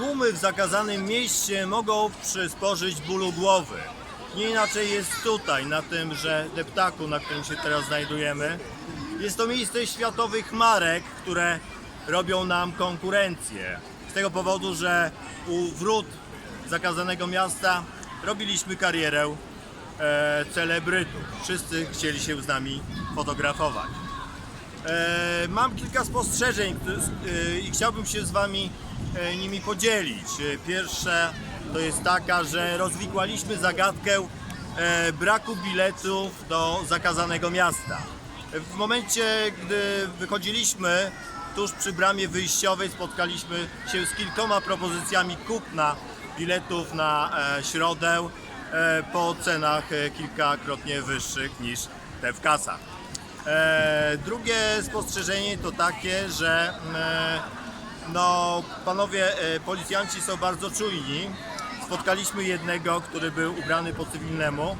tłumy w zakazanym mieście mogą przysporzyć bólu głowy. Nie inaczej jest tutaj, na tym, że deptaku, na którym się teraz znajdujemy. Jest to miejsce światowych marek, które robią nam konkurencję. Z tego powodu, że u wrót zakazanego miasta robiliśmy karierę e, celebrytów. Wszyscy chcieli się z nami fotografować. E, mam kilka spostrzeżeń e, i chciałbym się z Wami nimi podzielić. E, Pierwsza to jest taka, że rozwikłaliśmy zagadkę e, braku biletów do zakazanego miasta. W momencie, gdy wychodziliśmy tuż przy bramie wyjściowej, spotkaliśmy się z kilkoma propozycjami kupna biletów na e, środę e, po cenach e, kilkakrotnie wyższych niż te w kasach. E, drugie spostrzeżenie to takie, że e, no, panowie e, policjanci są bardzo czujni. Spotkaliśmy jednego, który był ubrany po cywilnemu.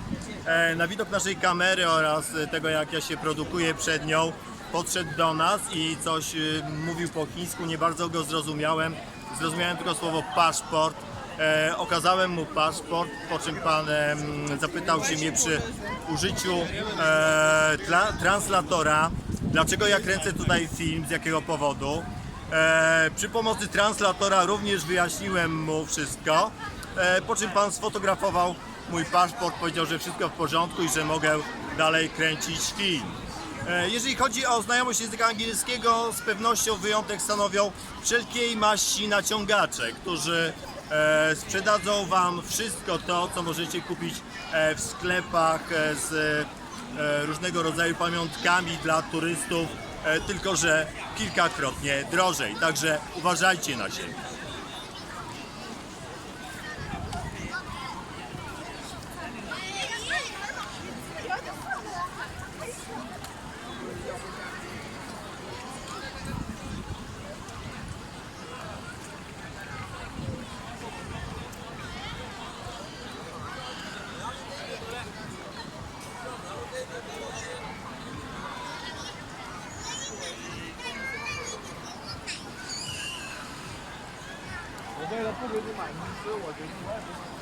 E, na widok naszej kamery oraz e, tego, jak ja się produkuję przed nią, podszedł do nas i coś e, mówił po chińsku. Nie bardzo go zrozumiałem. Zrozumiałem tylko słowo paszport. E, okazałem mu paszport, po czym pan em, zapytał się mnie przy użyciu e, translatora, dlaczego ja kręcę tutaj film, z jakiego powodu. E, przy pomocy translatora również wyjaśniłem mu wszystko, e, po czym pan sfotografował mój paszport, powiedział, że wszystko w porządku i że mogę dalej kręcić film. E, Jeżeli chodzi o znajomość języka angielskiego, z pewnością wyjątek stanowią wszelkiej maści naciągacze, którzy e, sprzedadzą Wam wszystko to, co możecie kupić e, w sklepach e, z e, różnego rodzaju pamiątkami dla turystów, tylko że kilkakrotnie drożej. Także uważajcie na siebie. 为了不给你买所以我决定我也不